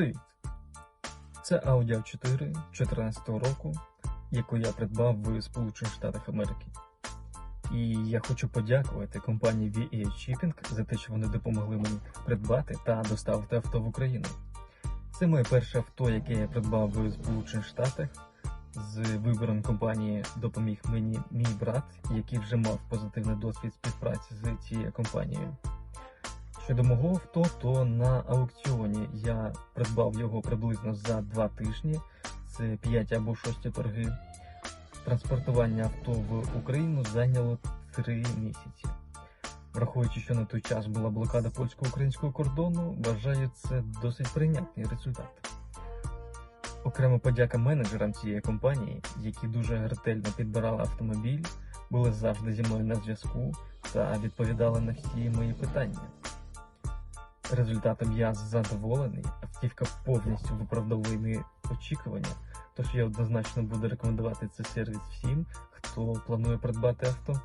Привіт! Це Audi a 4 2014 року, яку я придбав в Сполучених Штатах Америки. І я хочу подякувати компанії VA Shipping за те, що вони допомогли мені придбати та доставити авто в Україну. Це моє перше авто, яке я придбав в Сполучених Штатах. З вибором компанії допоміг мені мій брат, який вже мав позитивний досвід співпраці з цією компанією. Щодо мого авто, то на аукціоні я придбав його приблизно за два тижні. Це 5 або 6 торги. Транспортування авто в Україну зайняло 3 місяці. Враховуючи, що на той час була блокада польсько-українського кордону, вважаю це досить прийнятний результат. Окрема подяка менеджерам цієї компанії, які дуже ретельно підбирали автомобіль, були завжди зі мною на зв'язку та відповідали на всі мої питання. Результатом я задоволений, автівка повністю виправдовує мої очікування, тож я однозначно буду рекомендувати цей сервіс всім, хто планує придбати авто.